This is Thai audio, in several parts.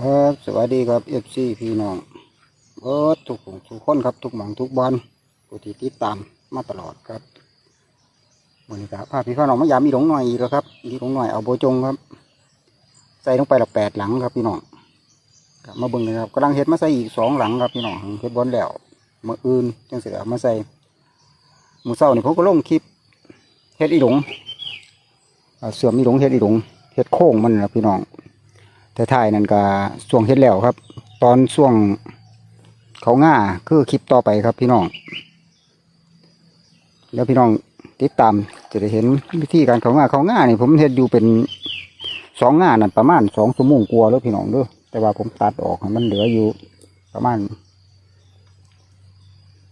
ครับสวัสดีครับเอฟซีพี่น้องเบิดทุกทุกคนครับทุกหมองทุกบอลผู้ที่ติดตามมาตลอดครับวันนี้ครับพาพี่น้องมายามมีหลงหน่อยแล้วครับมีหลงหน่อยเอาโบจงครับ ใส่ลงไปละแปดหลังครับพี่น้องครับมาเบิ่งเลยครับกำลังเฮ็ดมาใส่อีกสองหลังครับพี่น้องเฮ็ดบอลแล้วเมื่ออื่นจังเสียมาใส่หมูเศร้านี่ผมก็ลงคลิปเฮ็ดอีหลงเสือมีหลงเฮ็ดอีหลงเฮ็ดโค้งมันนะพี่น้อง แต่ท้ายนั่นก็ช่วงเฮ็ดแล้วครับ ตอนช่วงเขาง่าคือคลิปต่อไปครับพี่น้อง แล้วพี่น้องติดตามจะได้เห็นวิธีการเขาง่าเขาง่านี่ผมเฮ็ดอยู่เป็นสองง่านั่นประมาณสองชั่วโมงกว่าแล้วพี่น้องด้อแต่ว่าผมตัดออกมันเหลืออยู่ประมาณ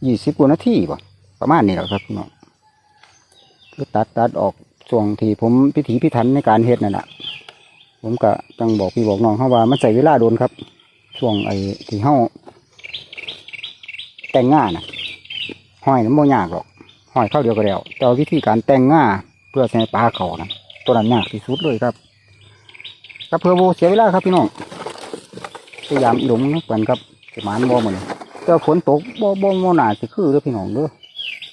ยี่สิบกว่านาทีป่ะประมาณนี้แหละครับพี่น้องคือตัดตัดออกช่วงที่ผมพิถีพิถันในการเฮ็ดนั่นแหละ ผมก็จังบอกพี่บอกน้องเขาว่ามันใส่เวลาโดนครับ ช่วงไอ้ที่เฮาแต่งง่านะห้อยน้ำโมยากหรอกห้อยเข้าเดียวก็แล้วแต่ว่าวิธีการแต่งง่าเพื่อใส่ปลาเขานะตัวนั้นยากที่สุดเลยครับก็เพื่อโบเสียเวลาครับพี่น้องพยายามหลงนักกันครับสมานบ่เหมือนแต่ว่าฝนตกบ่บ่บ่หนาสิคือเด้อพี่น้องเด้อ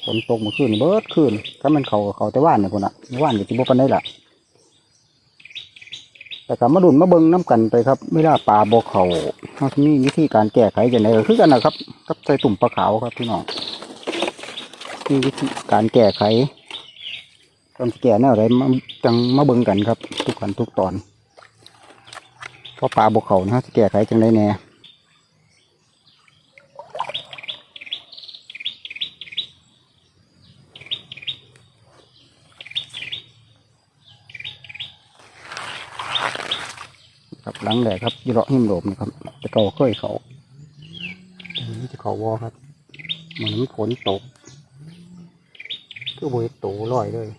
ฝนตกเมื่อคืนเบิดคืนถ้ามันเขาเขาแต่ว่านเนี่ยพุ่นอะว่านอยู่ที่บ่ปานใดล่ะ แต่ก็มาดุนมาเบิ้งน้กันไปครับไม่ล่าปลาบกเขาเขาจะมีวิธีการแก้ไขจะไหนก็คือกันนะครับกับใส่ตุ่มปลาขาวครับพี่น้องมีวิธีการแก้ไขตอนแก้แนวไรมาจังมาเบิ้งกันครับ ทุกขั้นทุกตอนเพราะปลาบกเขานะจะแก้ไขจังไดแน่ หลังแหลกครับยีเลาะหิมโดมนะครับแต่เก่าเคยเขาอันนี้จะเขาวอครับเหมือนมีฝนตกคือโบยโตลอยเลย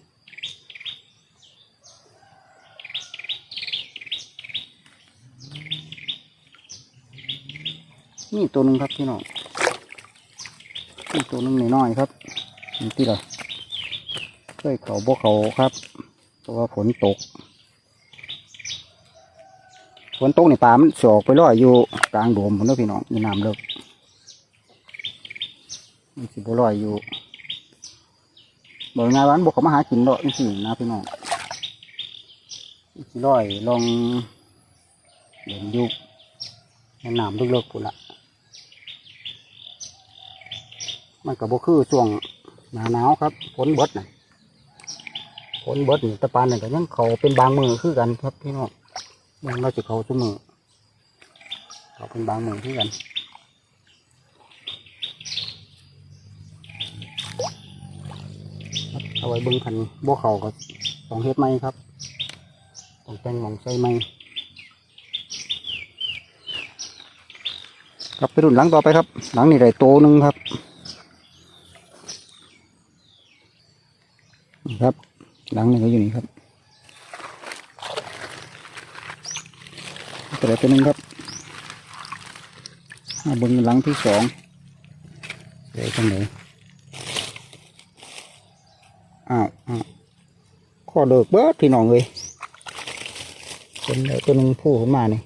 นี่ตัวหนึ่งครับพี่น้องนี่ตัวหนึ่งน้อยๆครับนี่ที่ละเคยเขาบ่เขาครับ เพราะว่าฝนตก ฝนตกในป่ามันสอกไปลอยอยู่กลางโดมผมเด้อพี่น้องมีน้ำเลิกมันสิบ่ลอยอยู่บอกงานวันบอกเขามาหากินดอกนี่สินะพี่น้องมันสิลอยลองเด่นอยู่ในน้ำเลิกๆพุ่นละมันก็บ่คือช่วงหนาหนาวครับฝนเบิดน่ะฝนเบิดนี่ตะปานนั่ก็ยังเขาเป็นบางมือคือกันครับพี่น้อง มันเราจะเขาเสมอเขาเป็นบางมือที่กันเอาไว้บิ้งคันบ่เขาก็ต้องเฮ็ดไหมครับต้องแต่งหมองใส่ไหมครับไปรุ่นหลังต่อไปครับ หลังนี่ได้โตหนึ่งครับ ครับ หลังนี่ก็อยู่นี่ครับ ตัวตัวหนึ่งครับมาบนหลังที่สองเดี๋ยวตรงไหนอ้าวอ้าวข้อเดิกเบิดพี่น้องเลยเป็นเตัวหนึ่งผู้ขึ้นมานี่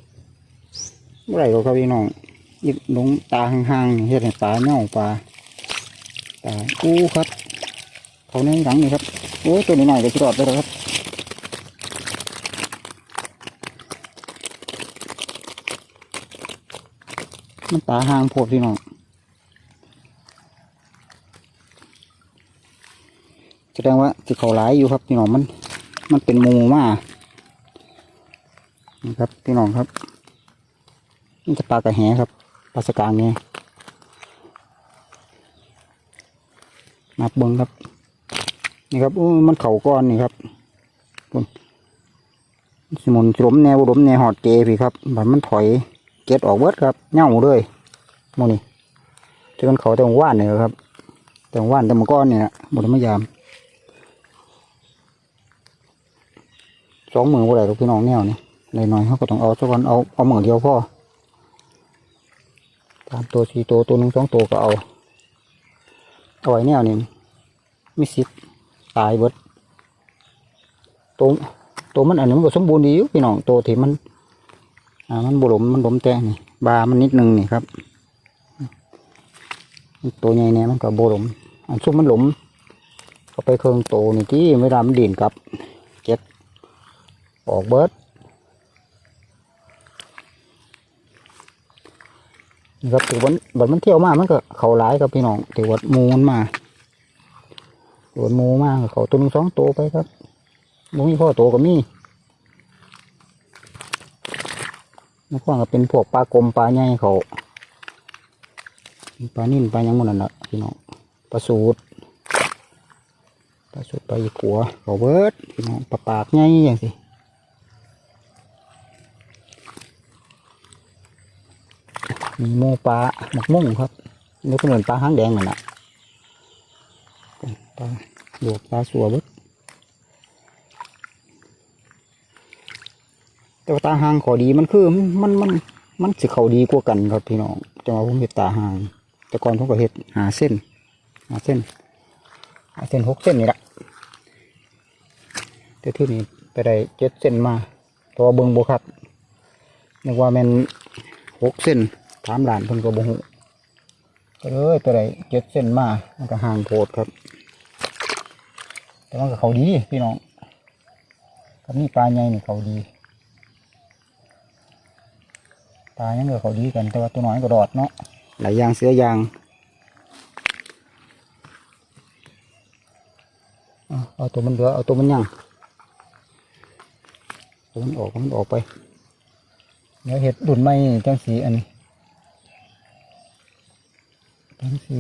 เมื่อไรก็ครับพี่น้องยิบลงตาห่างๆเฮ็ดให้ตาเน่าปลาตาอู้ครับเขาในหลังนี่ครับโอ้ตัวนี้หน่อยก็จะรอดไปแล้วครับ มันตาห่างโพดพี่น้องแสดงว่าสิเขาหลายอยู่ครับพี่น้องมัน มันเป็นมูมานี่ครับพี่น้องครับนี่จะปลากระแหครับปลาสกางไงนับเบิ้งครับ นี่ครับอู้มันเข่าก้อนนี่ครับสมุนสมแนวรมแนวหอดเกพี่ครับแบบมันถอย เก็ดออกเบิดครับเน่าเลยโมนี่ที่มันเขาแต่ว่านเนี่ยครับ แต่ว่านแต่มก้อนเนี่ยบไดมายามสองมือบ่ได้ลูกพี่น้องแนวนี่เลยหน่อยเขาก็ต้องเอาสักวันเอาเอามือเดียวพ่อสามตัวสี่ตัวตัวหนึ่งสองตัวก็เอาเอาไว้แนวนี่มีสิตายเบิดตัวตัวมันอันนี้มันก็สมบูรณ์ดีอยู่พี่น้องตัวที่มัน อ่ามันบุหลมมันหลมแต่นี่บามันนิดนึงนี่ครับ ตัวใหญ่เนี่ยมันก็บุหลมอันซุ่มมันหลมเข้าไปเครื่องโตนี่ที่เวลามันดิ่นกลับเจ็ดออกเบิดนี่ครับถือวันบัดมันเที่ยวมากมันก็เขาหลายครับพี่น้องถือวัดมูมันมาถือวัดมูมากเขาตัวหนึ่งสองตัวไปครับมูมีพ่อโตก็มี่ นี่ก็เป็นพวกปลากรมปลาใหญ่เขาปลานิ่นปลายังมันนั่นแหละพี่น้องปลาสูดปลาสูดปลาอีกัวเขาเบิดพี่น้องปลาปากใหญ่อย่างสิมีโมปลาหมกมุ่งครับนี่เป็เหมือนปลาหางแดงนั่นแหละปลาบวกปลาสัวเบิด แต่ ว่าตาหางขอดีมันคือมันมันมันสิเขาดีกว่ากันครับพี่น้องแต่ว่าผมเห็ดตาหาง แต่ก่อนผมก็เห็ดหาเส้นหาเส้นหาเส้นหกเส้นนี่แหละแต่ที่นี่ไปได้เจ็ดเส้นมาตัวเบิงโบครับนึกว่าแมันหกเส้นถามหลานเพิ่นก็บ่ฮู้ก็เลยไปได้เจ็ดเส้นมามันก็ห่างโพดครับ แต่มันก็เขาดีพี่น้องกับนี่ปลาใหญ่นี่เขาดี ปลายังเหลือเขาดีกันแต่ว่าตัวน้อยก็รอดเนาะหลายอย่างเสือยางเอาเอาตัวมันเหลือเอาตัวมันยังตัวมันออกมันออกไปเดี๋ยวเห็ดดุนไม้จังสีอันนี้จังสี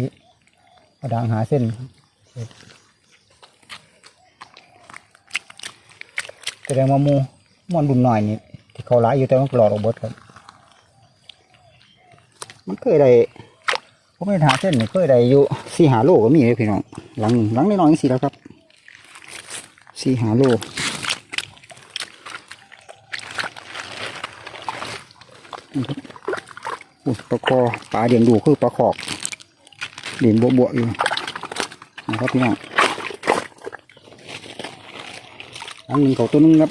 กระดางหาเส้นเห็ดแสดงว่าหมูมันดุนหน่อยนี่ที่เขาหลายอยู่แต่มันหลอดออกเบิดครับ มันเคยได้ผมไม่หาเส้นเคยได้อยู่สี่หาโลก็มีเลยพี่น้องหลังหลังน้อยๆสิแล้วครับสี่หาโลปลาคอปลาเดียงดูคือปลาขอกเดียงบวบๆอยู่นะครับพี่น้องหลังหนึ่งเขาตัวนึงครับ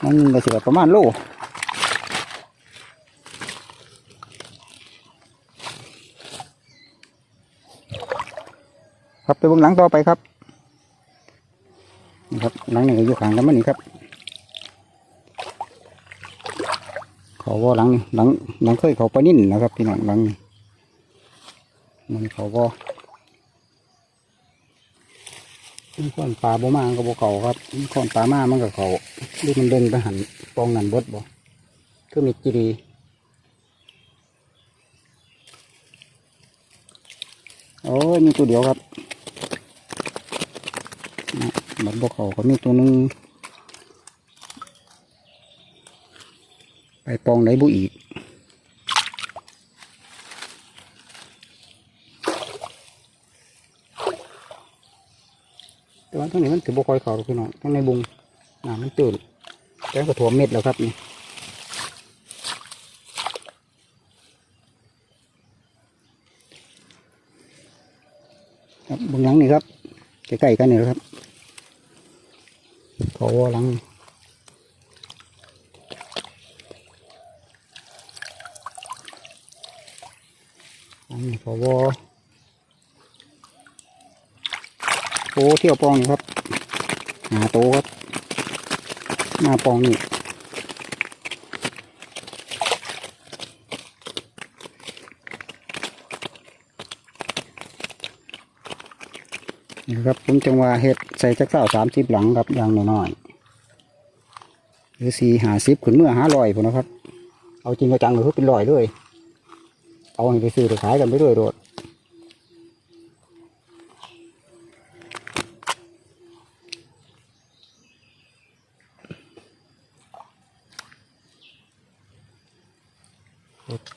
หลังหนึ่งก็เสียประมาณโล ครับไปเบื้องหลังต่อไปครับนี่ครับหลังนี้อยู่ข้างกันมันนี่ครับเขาว่าหลังหลังหลังเคยเขาปนิ่นนะครับพี่น้องหลังมันเขาว่าข้อนปลาบ่มาก็บ่เขาครับข้อนปลามามันก็เขาดูมันเดินไปหันปองนั่นบดบ่คือมีจีดีโอ้ยมีตัวเดียวครับ ดบกเขาก็มีตัวนึงไปปองไหนบุอีกแต่ว่าทั้งนี้มันถือบกคอยเขาหรอกพี่น้องทั้งในบุงน้ำมันตื่นแต่ก็ถ่วเม็ดแล้วครับนี่ครับบางหลังนี่ครับใกล้ๆกันนี่แหละครับ เขาว่าหลังอันนี้ขาว่าโอ้เที่ยวปองนี่ครับ หาโตครับ หน้าปองนี่นี่ครับผมจังว่าเห็ด ใส่จักเศร้าสามสิบหลังครับยางน้อยๆหรือสี่หาสิบขึ้นเมื่อหาลอยผมนะครับ เอาจริงเอาจังเลยคือเป็นลอยเลยเอาไปซื้อไปขายกันไปเลยโดด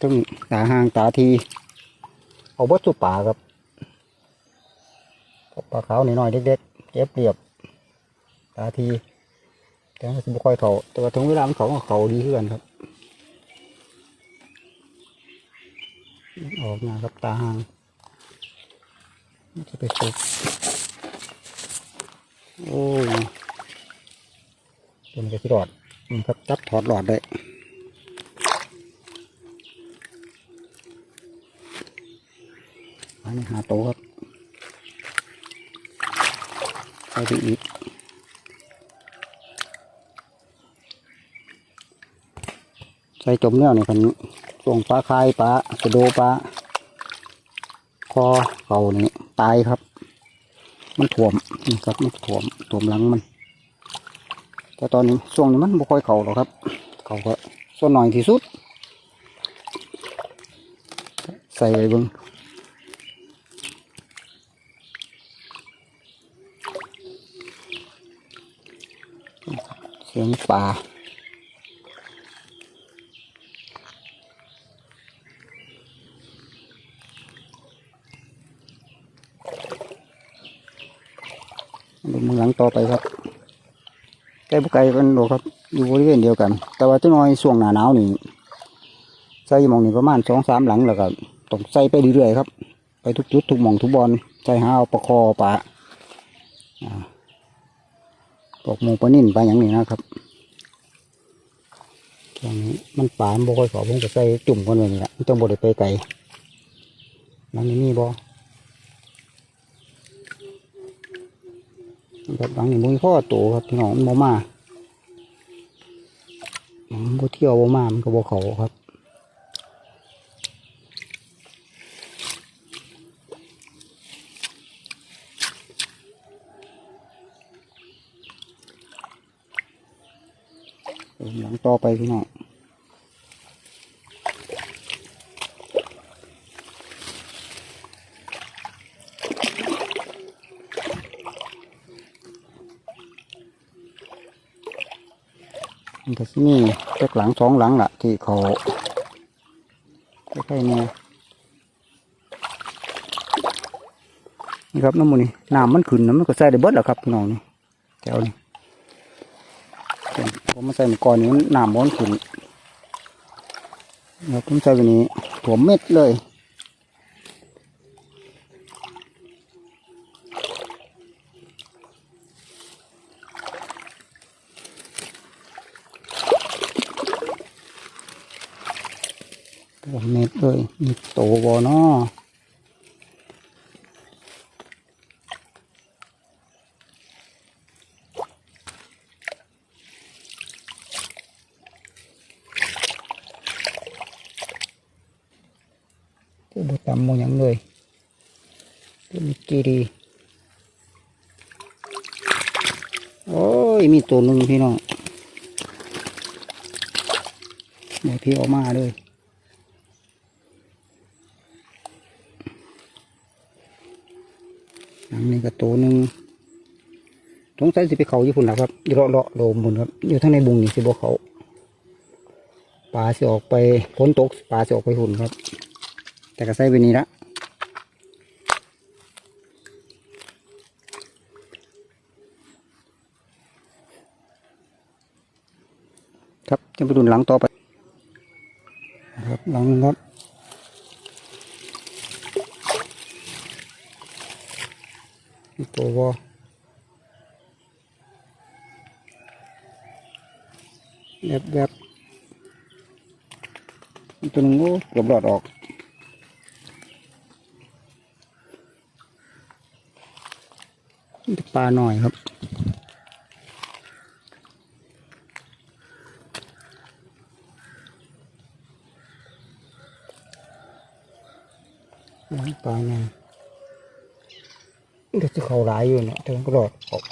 ตึ้งตาห่างตาที เอาวัตถุป่าครับปลาขาวนิดหน่อยเด็กๆ เก็บเรียบตาทีแต่ไม่ค่อยเขาแต่ว่าถึงเวลามันเขาเขาดีขึ้นครับออกมาครับตาหางจะไปสุกโอ้ยเป็นกระสีหลอดครับจับถอดหลอดได้อันนี้หาโตครับ ใส่ไปอีกใส่จมเนี่ยนี่คันส่งปลาคายปลากระโดปลาคอเก่านี่ตายครับ มันถ่วมนี่ครับมันถ่วมถ่วมหลังมัน แต่ตอนนี้ช่วงนี้มันบ่ค่อยเข่าหรอกครับ เข่าก็ส่วนหน่อยที่สุด ใส่ไว้เบิ่ง เสียงป่าดูมือหลังต่อไปครับใกล้บุไกลกันหรอครับ อยู่บริเวณเดียวกัน แต่ว่าจะน้อยช่วงหนาหนาวนี่ใส่หมองนี่ประมาณสองสามหลังแล้วก็ต้องใส่ไปเรื่อยๆครับ ไปทุกจุดทุกหมองทุกบอลใส่หาเอาปลาคอปลาอ่า ปอกมูปลานิ่นปลาอย่างนี้นะครับช่วงนี้มันป่ามบ่ค่อยขอผมจะใส่จุ่มกันไว้นี่แหละมันต้องบริไปไกลหลังนี้มีบ่แบบบางนี่างมุ้ยข้อโตครับพี่น้องมันบ่มามันบ่เที่ยวบ่มามันก็บ่เขาครับ หลังต่อไปพี่น้องมันก็สิมีจักหลังสองหลังละที่เขาใกล้ๆเนี่ยนี่ครับน้ำมันนี่น้ำมันขึ้นน้ำมันก็ใส่ได้เบิดแหละครับพี่น้องนี่แถวนี้ส่ ผมมาใส่มก่อนนี้หนามม้วนขึ้นแล้วผมใส่วันนี้ถั่วเม็ดเลย ถ่วมเม็ดเลยมีโตบอเนาะเจ้าบุตรมองยังเลยเจ้ามีกีดี โอ้ย มีตัวหนึ่งพี่น้องเดี๋ยวพี่ออกมาเลยหลังนี้ก็ตัวหนึ่งสงสัยสิไปเขาญี่ปุ่นนะครับเลาะเลาะโดมบุญครับ อยู่ทั้งในบุงนี่สิบ่เขาปลาสิออกไปพ้นตกปลาสิออกไปหุ่นครับ แต่ก็ใส่ไปนี้ละครับจะไปดุนหลังต่อไปครับหลังนึงครับตัววอแบบแบบตัวนึงโอ้กือบหลอดออก ปลาหน่อยครับ ปลาหน่อยเดี๋ยวจะเขาร้ายอยู่เนาะแต่มันก็รอดออก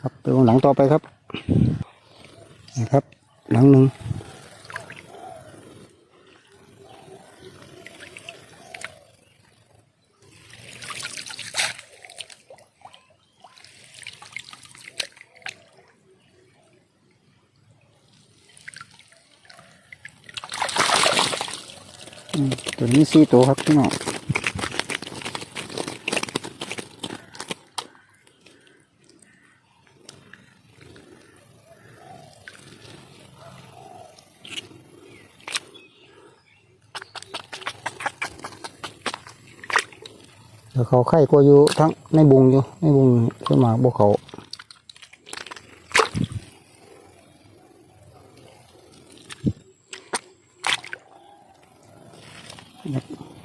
ครับไปลงหลังต่อไปครับ นะครับ หลังหนึ่งอืมตัวนี้ สี่ตัวครับพี่น้องแล้วเขาไข่ก็อยู่ทั้งในบุงอยู่ในบุงขึ้นมาบวเขา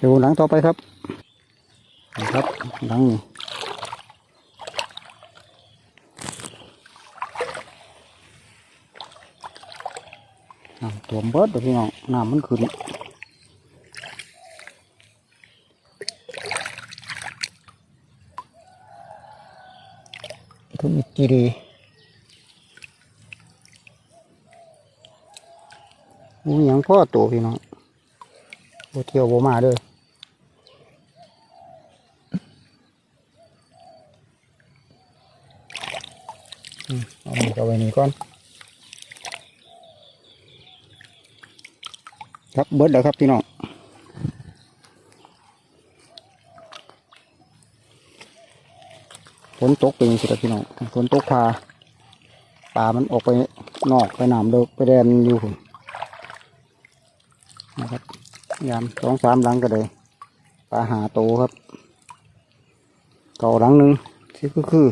ดูหนัง ต่อไปครับนะครับหนังนี่น้ำตัวมเบิดเด้อพี่น้องน้ำมันขึ้นทุกมิจีรีมูหยังพ่อโตพี่น้องโบเที่ยวโบมาเด้อ อืม เอาหมูเอาไว้นี่ก่อนครับเบิดแล้วครับพี่น้องฝนตกเป็นสิครับพี่น้องฝนตกพาปลามันออกไปนอกไปน้ำเลิกไปแดนอยู่นะครับยามสองสามหลังก็เลยปลาหาโตครับเก่าหลังหนึ่งที่ก็คือ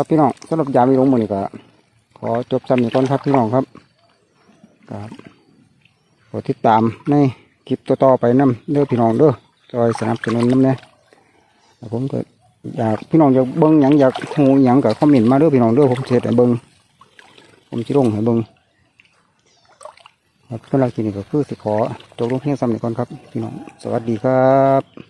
ครับพี่น้องสำหรับยามมีลงมือนี่ก็ขอจบซ้ำนี้ก่อนครับพี่น้องครับครับขอติดตามในคลิปต่อๆไปน้ำเด้อพี่น้องเด้อจอยสนับสนุนน้ำเนี่ยผมก็อยากพี่น้องอยากเบิ้งหยังอยากหูหยังกับคอมเมนต์มาเด้อพี่น้องเด้อผมเช็ดให้เบิ้งผมจะลงให้เบิ้งครับสำหรับคลิปนี้ก็คือสิขอจบลงเพียงซ้ำนี้ก่อนครับพี่น้องสวัสดีครับ